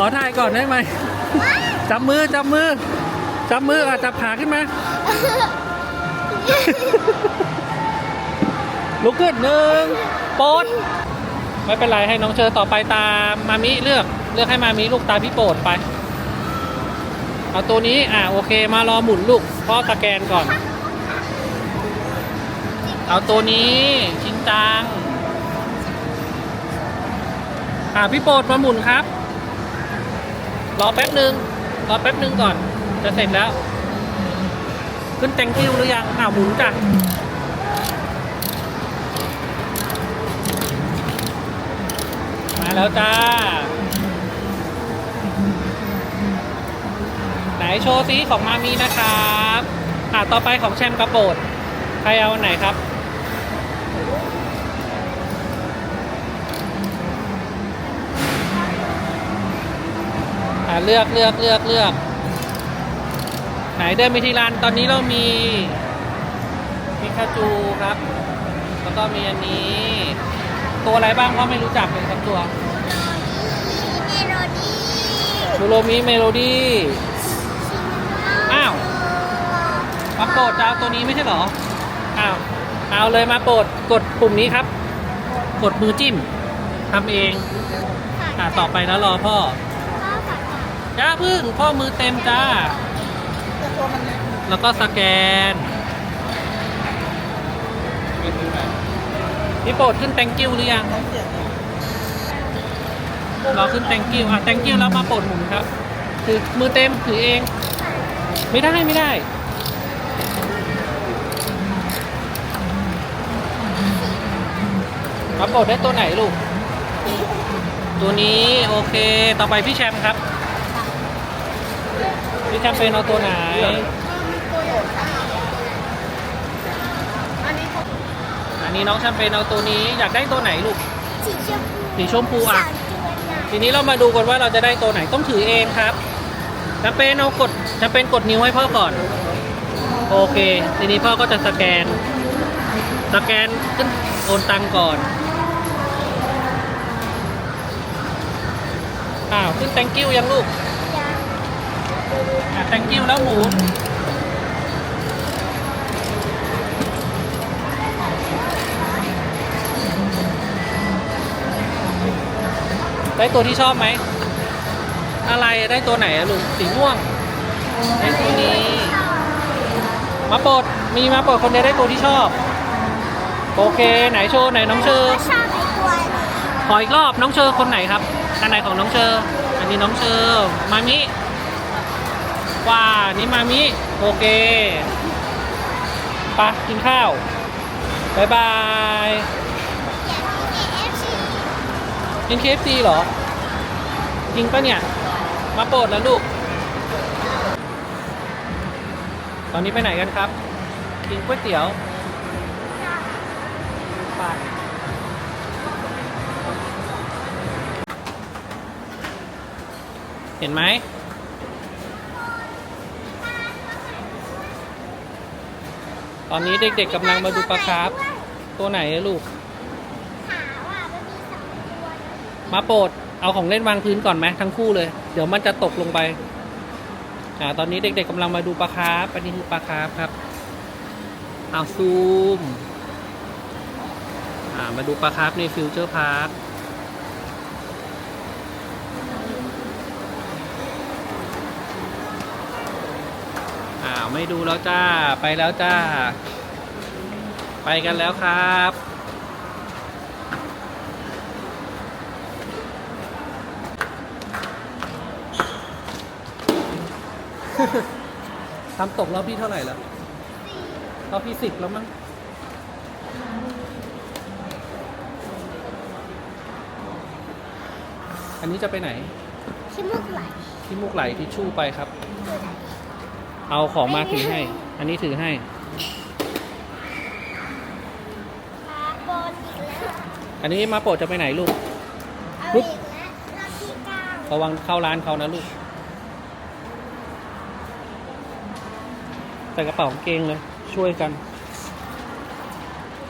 ขอถ่ายก่อนได้ไหมจับมือจับมือจับมืออะจับขาขึ้นมาลุกขึ้นหนึ่งโป๊ดไม่เป็นไรให้น้องเชอต่อไปตามมามิเลือกเลือกให้มามิลูกตาพี่โปรดไปเอาตัวนี้อะโอเคมารอหมุนลูกพ่อสแกนก่อน เอาตัวนี้ชินจังอ่าพี่โปรดมาหมุนครับ รอแป๊บหนึ่งรอแป๊บหนึ่งก่อน จะเสร็จแล้ว ขึ้นแตงคิวหรือยังอ่าหมุนจ้ะมาแล้วจ้า ไหนโชว์ซีของมามีนะครับอ่าต่อไปของแชมป์กระโปรดใครเอาไหนครับ เลือกเลือกเลือกเลือก ไหนเดินไปที่ร้านตอนนี้เรามีพิคาจูครับ แล้วก็มีอันนี้ ตัวอะไรบ้างเพราะไม่รู้จักเลยครับตัวเมโลดี้ชูโรมิเมโลดี้อ้าวมาโปรดจะเอาตัวนี้ไม่ใช่หรอ อ้าว เอาเลยมาโปรดกดปุ่มนี้ครับ กดมือจิ้มทำเอง อ่าต่อไปแล้วรอพ่อ จ้าพึ่งพ่อมือเต็มจ้า แล้วก็สแกนพี่โปรดขึ้น thank you หรือยังรอขึ้น thank you อะ thank you แล้วมาโปรดหมุนครับ ถือมือเต็มถือเอง ไม่ได้ไม่ได้มาโปรดได้ตัวไหนลูก ตัวนี้โอเค ต่อไปพี่แชมป์ครับ พี่แชมป์เป็นเอาตัวไหนอันนี้น้องแชมเปญเอาตัวนี้อยากได้ตัวไหนลูก สีชมพูสีชมพูอะ สามตัวน่ะทีนี้เรามาดูกันว่าเราจะได้ตัวไหนต้องถือเองครับแชมเปญเอากดแชมเปญกดนิ้วให้พ่อก่อน โอเค ทีนี้พ่อก็จะสแกน สแกนขึ้นโอนตังก่อนอ้าวขึ้น thank you ยังลูก ยังอะ thank you แล้วหมูได้ตัวที่ชอบไหม อะไรได้ตัวไหนอะลูกสีม่วง ได้ตัวนี้ มาโปรดมีมาโปรดคนเดียวได้ตัวที่ชอบ โอเค ไหนโชว์ไหนน้องเชอก็ชอบไอ้ตัวนี้ขออีกรอบน้องเชอคนไหนครับอันไหนของน้องเชออันนี้น้องเชอมามิ ว่านี่มามิ โอเคไปะกินข้าวบายบายอยากกิน KFC กิน KFC เหรอ จริงปะเนี่ย มาโปรดแล้วลูก ตอนนี้ไปไหนกันครับ กินก๋วยเตี๋ยวไปเห็นไหม ตอนนี้เด็กๆกำลังมาดูปลาคาร์ฟตัวไหนอะลูก ขาอะมันมีสองตัวนะมาโปรดเอาของเล่นวางพื้นก่อนไหมทั้งคู่เลย เดี๋ยวมันจะตกลงไปอ่าตอนนี้เด็กๆกำลังมาดูปลาคาร์ฟอันนี้คือปลาคาร์ฟครับเอาซูมอ่ามาดูปลาคาร์ฟในฟิวเจอร์พาร์ค อ้าว ไม่ดูแล้วจ้า ไปแล้วจ้า ไปกันแล้วครับทำตกรอบพี่เท่าไหร่แล้วรอบพี่สิบแล้วมั้งอันนี้จะไปไหน ขี้มูกไหล ที่มุกไหลทิชชู่ไปครับ เอาของมาถือให้ อันนี้ถือให้ปลาบอลอีกแล้วอันนี้มาโปรดจะไปไหนลูกเอาปุ๊บอีกแล้วรอบที่เก้าระวังเข้าร้านเขานะลูก ใส่กระเป๋ากางเกงเลย ช่วยกัน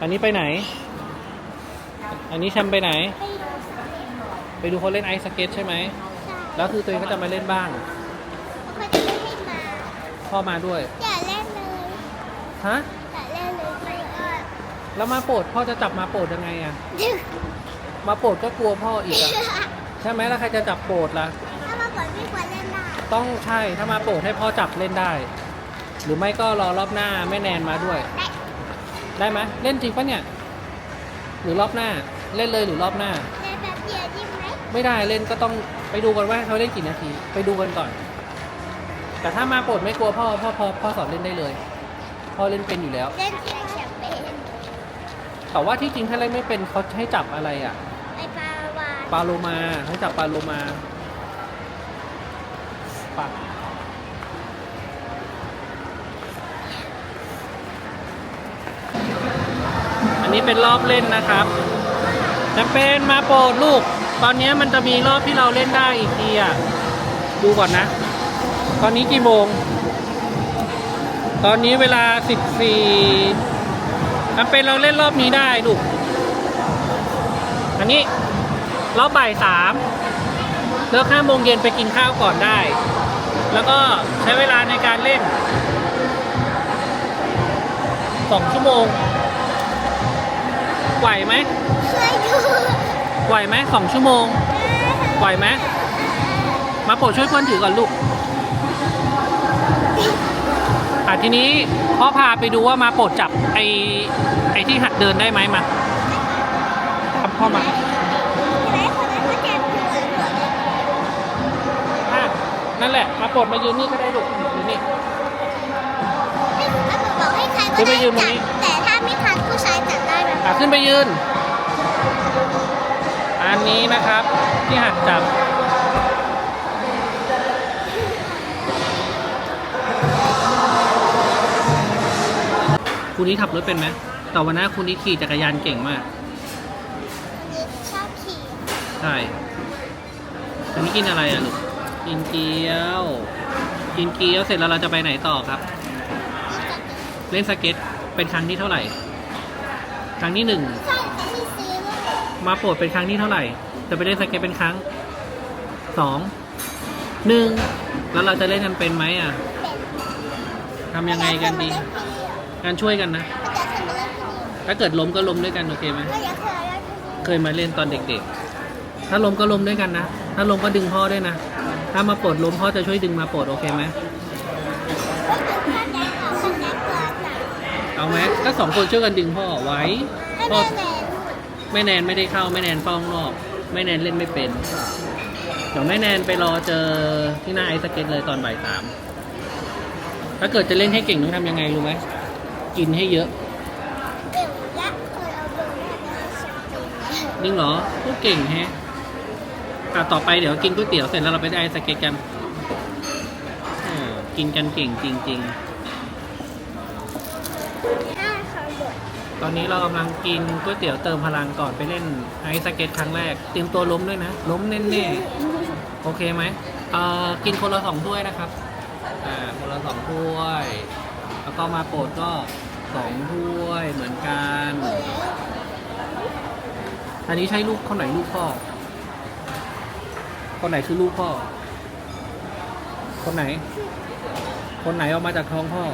อันนี้ไปไหน อันนี้แชมไปไหนไปดูสเก็ตบอร์ดไปดูเขาเล่นไอซ์สเก็ตใช่ไหมใช่แล้วคือตัวเองก็จะมาเล่นบ้าง พ่อมาด้วย อย่าเล่นเลยฮะ อย่าเล่นเลยไม่เออแล้วมาโปรดพ่อจะจับมาโปรดยังไงอะดึกมาโปรดก็กลัวพ่ออีกอะใช่ไหมแล้วใครจะจับโปรดล่ะ ถ้ามาก่อนไม่ควรเล่นได้ต้องใช่ถ้ามาโปรดให้พ่อจับเล่นได้ หรือไม่ก็รอรอบหน้าแม่แนนมาด้วย ได้ได้ไหมเล่นจริงปะเนี่ย หรือรอบหน้าเล่นเลยหรือรอบหน้า เล่นแบบเดียวได้ไหม ไม่ได้เล่นก็ต้องไปดูกันว่าเขาเล่นกี่นาที ไปดูกันก่อน แต่ถ้ามาโปรดไม่กลัวพ่อพ่อพ่อพ่อสอนเล่นได้เลย พ่อเล่นเป็นอยู่แล้ว เล่นที่แชมเปญแต่ว่าที่จริงถ้าเล่นไม่เป็นเขาให้จับอะไรอะไอปลาวานปลาโลมาให้จับปลาโลมาปลาอันนี้เป็นรอบเล่นนะครับจะเป็นมาโปรดลูก ตอนนี้มันจะมีรอบที่เราเล่นได้อีกทีอะ ดูก่อนนะ ตอนนี้กี่โมง ตอนนี้เวลา14มันเป็นเราเล่นรอบนี้ได้ลูก อันนี้ รอบบ่ายสามเลิกห้าโมงเย็นไปกินข้าวก่อนได้ แล้วก็ใช้เวลาในการเล่นสองชั่วโมง ไหวไหมช่วยดูไหวไหมสองชั่วโมง ไหวไหมมาโปรดช่วยเพื่อนถือก่อนลูก อะทีนี้พ่อพาไปดูว่ามาโปรดจับไอ้ไอ้ที่หัดเดินได้ไหมมาครับพ่อมาอะนั่นแหละ มาโปรดมายืนนี่ก็ได้ลูกยืนนี่บอกให้ใครก็ได้ยืนตรงจับแต่ถ้าไม่ทันผู้ชายจับได้ไหมอะขึ้นไปยืน อันนี้นะครับที่หัดจับ คุณนี้ขับรถเป็นไหมแต่วันหน้าคุณนี้ขี่จักรยานเก่งมาก ชอบขี่ใช่อันนี้กินอะไรอะลูก กินเกี๊ยว กินเกี๊ยวเสร็จแล้วเราจะไปไหนต่อครับ เล่นสเก็ต เป็นครั้งที่เท่าไหร่ ครั้งที่หนึ่ง ใช่แต่ที่ซีลูกมาโปรดเป็นครั้งที่เท่าไหร่ จะไปเล่นสเก็ตเป็นครั้ง สอง หนึ่ง แล้วเราจะเล่นกันเป็นไหมอะ เป็นทำยังไงกันดี การช่วยกันนะ ถ้าเกิดล้มก็ล้มด้วยกันโอเคไหมเคยมาเล่นตอนเด็กๆ ถ้าล้มก็ล้มด้วยกันนะ ถ้าล้มก็ดึงพ่อด้วยนะ ถ้ามาปรดล้มพ่อจะช่วยดึงมาปรดโอเคไหมเอาไหมถ้าสองคนช่วยกันดึงพ่อไว้พ่อแม่แน่นไม่ได้เข้าแม่แนนเฝ้าข้างนอกแม่แนนเล่นไม่เป็น เดี๋ยวแม่แนนไปรอเจอที่หน้าไอซ์สเก็ตเลยตอนบ่ายสามถ้าเกิดจะเล่นให้เก่งต้องทำยังไงรู้ไหม กินให้เยอะเดี๋ยวและเคยเอาโดนแม่ไปให้ฉันกินจริงเหรอพูดเก่งแฮะอะต่อไปเดี๋ยวกินก๋วยเตี๋ยวเสร็จแล้วเราไปได้ไอซ์สเก็ตกันเออกินกันเก่งจริง ถ้าเขาหมดๆ ตอนนี้เรากำลังกินก๋วยเตี๋ยวเติมพลังก่อนไปเล่นไอซ์สเก็ตครั้งแรก เตรียมตัวล้มด้วยนะ ล้มแน่ๆ โอเคไหมเอ่อกินคนละสองถ้วยนะครับ อ่า คนละสองถ้วยแล้ว ก็มาโปรดก็สองถ้วยเหมือนกัน อันนี้ใช่ลูกคนไหนลูกพ่อ คนไหนคือลูกพ่อ คนไหน คนไหนออกมาจากท้องพ่อ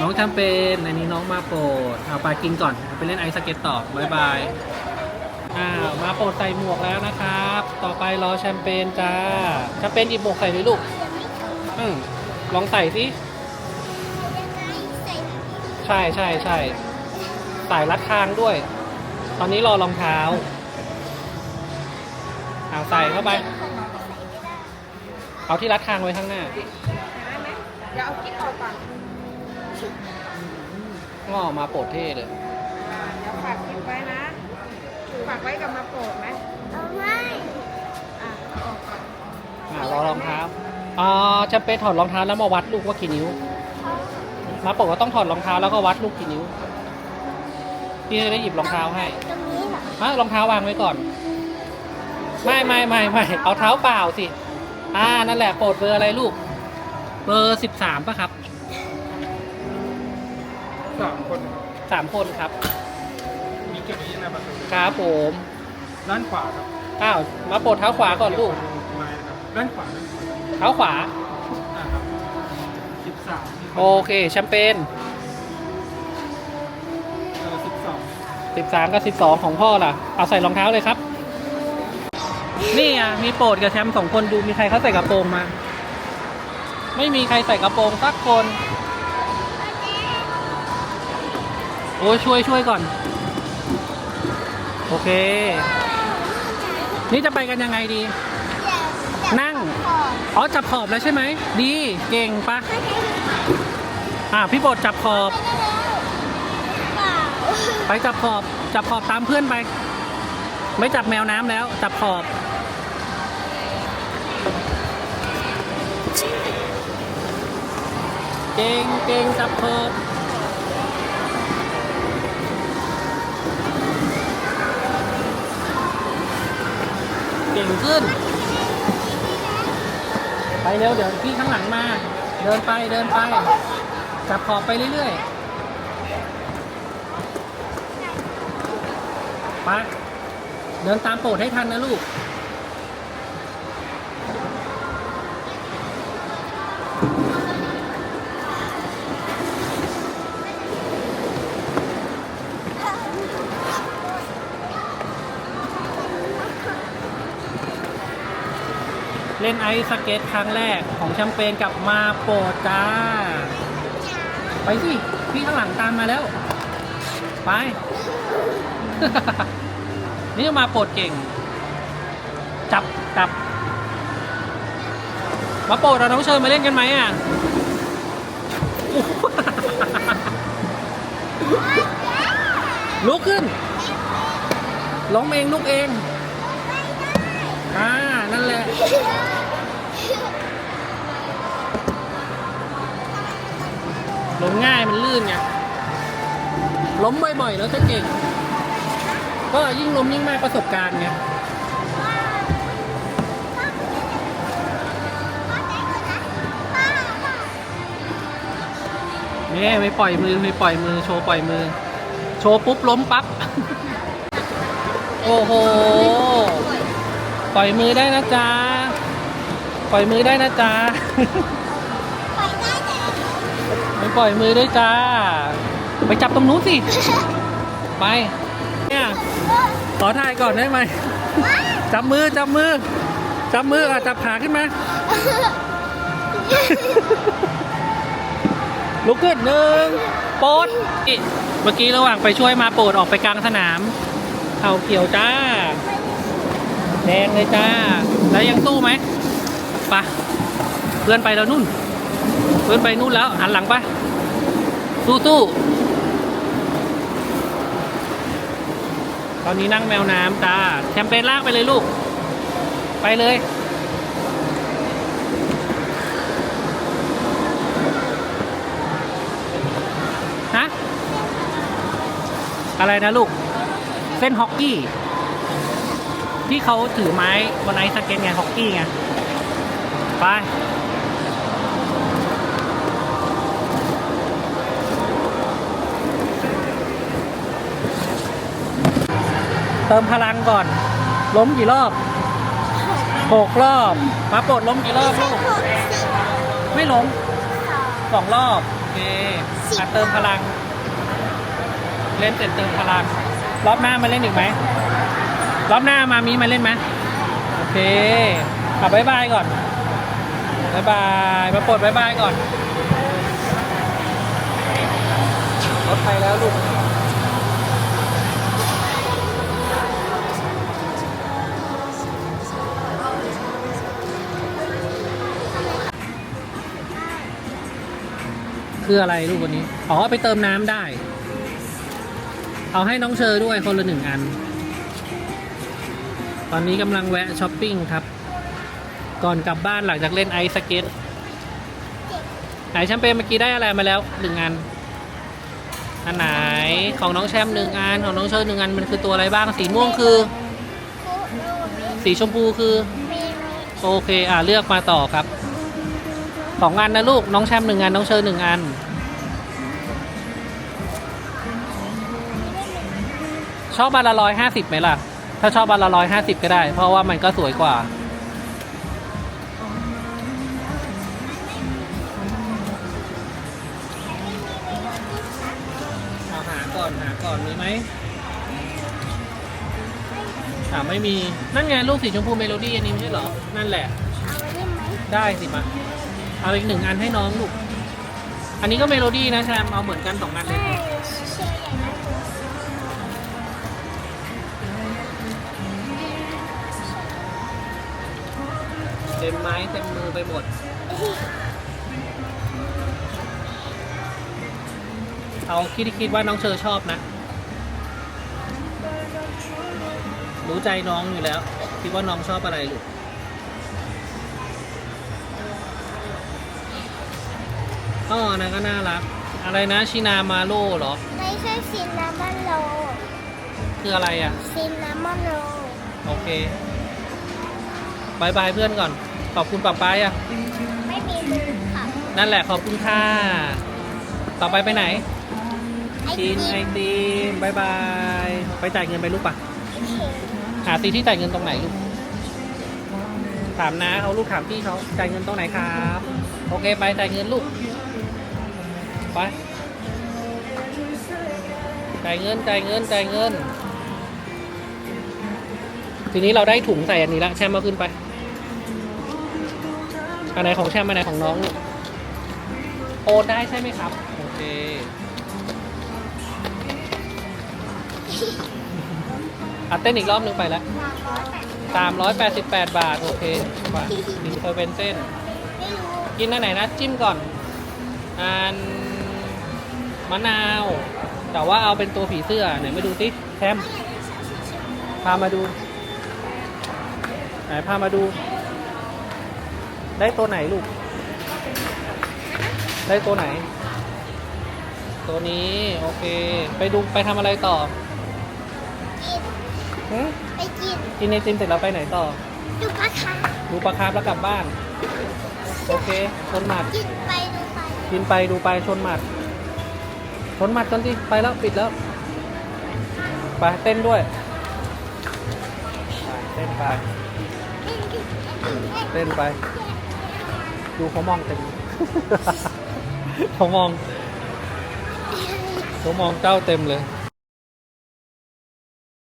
น้องจำเป็นอันนี้น้องมาโปรดเอาไปกินก่อนไปเล่นไอซ์สเก็ตต่อบายบาย อ้าวมาโปรดใส่หมวกแล้วนะครับ ต่อไปรอแชมเปญจ้าแชมเปญหยิบหมวกใส่เลยลูกอืมลองใส่สิใช่ใช่ใช่ใส่รัดคางด้วย ตอนนี้รอรองเท้าเอาใส่เข้าไป เอาที่รัดคางไว้ข้างหน้าได้ไหมเดี๋ยวเอากิ๊กออกก่อนงอมาโปรดเท่เลยอ่าเดี๋ยวฝากกิ๊กไว้นะ ฝากไว้กับมาโปรดไหมเอาไว้อะเอาออกก่อนอ่ารอรองเท้าอ่าจะไปถอดรองเท้าแล้วมาวัดลูกว่ากี่นิ้ว มาปกก็ต้องถอดรองเท้าแล้วก็วัดลูกกี่นิ้วพี่จะได้หยิบรองเท้าให้ตรงนี้เหรอฮะรองเท้าวางไว้ก่อน ไม่ไม่ไม่ไม่เอาเท้าเปล่าสิ อ่านั่นแหละโปรดเบอร์อะไรลูก เบอร์สิบสามป่ะครับสามคนสามคนครับ มีเก็บไว้ยังไงประตูครับผมด้านขวาครับอ้าวมาโปรดเท้าขวาก่อนลูกไม้ครับด้านขวาด้านขวาเท้าขวา อ่าครับสิบสามโอเคแชมเปญเออสิบสอง13 กับ 12 ของพ่อล่ะ เอาใส่รองเท้าเลยครับ นี่อะ มีโปรดกับแชมป์สองคนดูมีใครเขาใส่กระโปรงมา ไม่มีใครใส่กระโปรงสักคน โอ้ยช่วยช่วยก่อน โอเค นี่จะไปกันยังไงดี นั่ง อ๋อ จับขอบแล้วใช่ไหม ดี เก่งปะอ่าพี่โปรดจับขอบ ไปจับขอบ จับขอบตามเพื่อนไป ไม่จับแมวน้ำแล้ว จับขอบ เก่งเก่งจับขอบ ก่งขึ้น ไปเร็วเดี๋ยวพี่ข้างหลังมา เดินไปเดินไปจับขอบไปเรื่อยๆไปเดินตามโปรดให้ทันนะลูก ล่นไอซ์สเก็ตครั้งแรกของแชมเปญกับมาโปรจ้า ไปสิพี่ข้างหลังตามมาแล้ว ไป นี่มาโปรดเก่ง จับจับมาโปรดเราน้องเชิญมาเล่นกันไหมอะลุกขึ้นล้มเองลุกเอง อ่า นั่นแหละ ล้มง่ายมันลื่นไงล้มบ่อยๆ แล้วจะเก่ง ก็ยิ่งล้มยิ่งมากประสบการณ์ไงนี่ไม่ปล่อยมือไม่ปล่อยมือ โชว์ปล่อยมือ โชว์ปุ๊บล้มปั๊บ โอ้โห ปล่อยมือได้นะจ๊ะ ปล่อยมือได้นะจ๊ะ ปล่อยมือด้วยจ้า ไปจับตรงนู้นสิ ไป เนี่ย ขอถ่ายก่อนได้ไหม จับมือ จับมือ จับมืออะจับขาขึ้นมา ลุกขึ้นหนึ่งโปดอิเมื่อกี้ระหว่างไปช่วยมาโปรดออกไปกลางสนาม เข่าเขียวจ้า แดงเลยจ้า แล้วยังสู้ไหมไปะเพื่อนไปแล้วนู่น เพื่อนไปนู่นแล้วหันหลังไป สู้สู้ตอนนี้นั่งแมวน้ำจ้าแชมเปญลากไปเลยลูก ไปเลยฮะอะไรนะลูก เส้นฮอกกี้ ที่เขาถือไม้บนไอซ์สเก็ตไงฮอกกี้ไง ไป เติมพลังก่อน ล้มกี่รอบหกรอบ มาปลดล้มกี่รอบลูก ไม่ล้มสองรอบ โอเคอะเติมพลัง เล่นเสร็จเติมพลัง รอบหน้ามาเล่นอีกไหม รอบหน้ามามีมาเล่นไหมโอเคอะบายบายก่อนบายบาย มาปลดบายบายก่อน รถไปแล้วลูก คืออะไรลูกวันนี้ อ๋อเอาไปเติมน้ำได้ เอาให้น้องเชอด้วยคนละหนึ่งอัน ตอนนี้กำลังแวะช้อปปิ้งครับ ก่อนกลับบ้านหลังจากเล่นไอซ์สเก็ตไหนแชมเปญเมื่อกี้ได้อะไรมาแล้วหนึ่งอัน อันไหนของน้องแชมป์หนึ่งอันของน้องเชอหนึ่งอันมันคือตัวอะไรบ้างสีม่วงคือ สีชมพูคือ โอเคอ่าเลือกมาต่อครับ สองอันนะลูก น้องแชมป์หนึ่งอัน น้องเชอร์หนึ่งอัน ชอบอันละร้อยห้าสิบไหมล่ะ ถ้าชอบอันละร้อยห้าสิบก็ได้ เพราะว่ามันก็สวยกว่า เอาหาก่อนหาก่อนมีไหมอ่าไม่มี นั่นไงลูกสีชมพูเมโลดี้อันนี้ไม่ใช่เหรอ นั่นแหละ เอาไว้ได้ไหมได้สิมา เอาอีกหนึ่งอันให้น้องลูก อันนี้ก็เมโลดี้นะแชมเอาเหมือนกันสองอันเลยไม่เชื่ออย่างนั้นเต็มไม้เต็มมือไปหมด เอาคิดที่คิดว่าน้องเชอชอบนะ รู้ใจน้องอยู่แล้ว คิดว่าน้องชอบอะไรลูก อ๋อนะก็น่ารัก อะไรนะชินามาโร่เหรอ ไม่ใช่ซินนามอนโรคืออะไรอะ ซินนามอนโรโอเคบายบายเพื่อนก่อน ขอบคุณป้าป้ายอะ ไม่มีมือค่ะนั่นแหละขอบคุณค่ะ ต่อไปไปไหน ไอกินไอติมติมบายบาย ไปจ่ายเงินไปลูกปะโอเคหาตีที่จ่ายเงินตรงไหนลูก ถามนะเขาลูกถามพี่เขาจ่ายเงินตรงไหนครับ โอเคไปจ่ายเงินลูก ไปจ่ายเงินจ่ายเงินจ่ายเงิน ทีนี้เราได้ถุงใส่อันนี้ละแชมมาขึ้นไป อันไหนของแชมอันไหนของน้องโอนได้ใช่ไหมครับ โอเคอะเต้นอีกรอบนึงไปแล้วสามร้อยแปดสิบแปดบาท โอเคไปดินเทอร์เวนเส้นกินอันไหนนะ จิ้มก่อนอัน มะนาว แต่ว่าเอาเป็นตัวผีเสื้อไหนมาดูสิแคมไม่อยากได้ชาสีชมพูพามาดู ไหนพามาดู ได้ตัวไหนลูก ได้ตัวไหน ตัวนี้ โอเค ไปดูไปทำอะไรต่อกินหึไปกินกินไอติมเสร็จแล้วไปไหนต่อ ดูปลาคาร์ฟดูปลาคาร์ฟแล้วกลับบ้าน โอเค ชนหมัดกินไปดูไป กินไปดูไปชนหมัด ทนหมัดกันสิไปแล้วปิดแล้ว ไปเต้นด้วยไปเต้นไป เต้นไป ดูเขามองเต็ม เขามอง เขามองเจ้าเต็มเลย